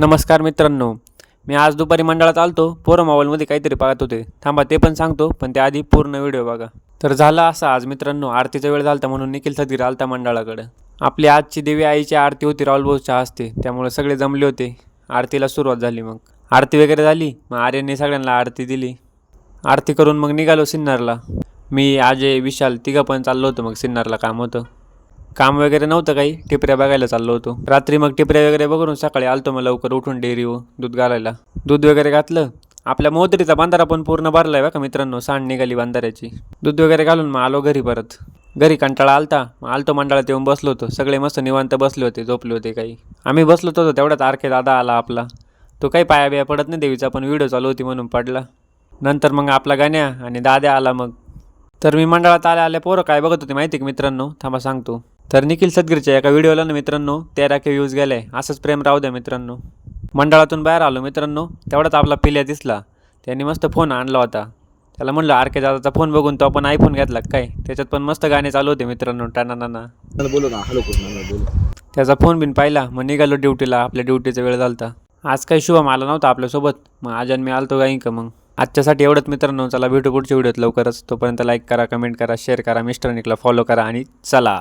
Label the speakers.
Speaker 1: नमस्कार मित्रांनो. मी आज दुपारी मंडळात आलतो. पोरं मोबाईलमध्ये काहीतरी पाहत होते. थांबा ते पण सांगतो पण त्याआधी पूर्ण व्हिडिओ बघा. तर झालं असं आज मित्रांनो आरतीचा वेळ झालता म्हणून निखिल सदगीर आलता मंडळाकडं. आपली आजची देवी आईची आरती होती राहुलभाऊच्या हस्ते. त्यामुळे सगळे जमले होते. आरतीला सुरुवात झाली मग. आरती वगैरे झाली मग आर्यने सगळ्यांना आरती दिली. आरती करून मग निघालो सिन्नरला. मी अजय विशाल तिघं पण चाललो होतो मग सिन्नरला काम होतं. काम वगैरे नव्हतं काही. टिपऱ्या बघायला चाललो होतो. रात्री मग टिपऱ्या वगैरे बघून सकाळी आलतो मग लवकर उठून डेअरीवर दूध घालायला. दूध वगैरे घातलं. आपल्या मोदरीचा बांधारा पण पूर्ण भरला आहे बा का मित्रांनो. सांड निघाली बांधाऱ्याची. दूध वगैरे घालून मग आलो घरी परत. घरी कंटाळा आलता. मग आलतो मंडळात येऊन बसलो होतो. सगळे मस्त निवांत बसले होते झोपले होते काही. आम्ही बसलो होतो तेवढ्यात आरखे दादा आला आपला. तो काही पाया बिया पडत नाही देवीचा पण व्हिडिओ चालू होती म्हणून पडला. नंतर मग आपला गाण्या आणि दाद्या आला मग. तर मी मंडळात आल्या आल्या पोरं काय बघत होते माहिती की का मित्रांनो? थांबा सांगतो. तर निखिल सदगीरच्या एका व्हिडिओला ना मित्रांनो तेरा के व्ह्यूज गेले. असंच प्रेम राहू द्या मित्रांनो. मंडळातून बाहेर आलो मित्रांनो तेवढाच आपला पिल्या दिसला. त्यांनी मस्त फोन आणला होता. त्याला म्हणलं आर के दादाचा फोन बघून तो आपण आयफोन घेतला काय? त्याच्यात पण मस्त गाणे चालू होते मित्रांनो टाना नाना
Speaker 2: मला बोलो ना हॅलो
Speaker 1: त्याचा फोन बिन पाहिला. मग निघालो ड्युटीला आपल्या ड्युटीचा वेळ झालता. आज काही शुभम आला नव्हता आपल्यासोबत. मग आज आणि मी आलतो गाई का मग? आजच्यासाठी एवढंच मित्रांनो. चला भेटू पुढच्या व्हिडिओत लवकरच. तोपर्यंत लाईक करा कमेंट करा शेअर करा मिस्टर निकला फॉलो करा आणि चला.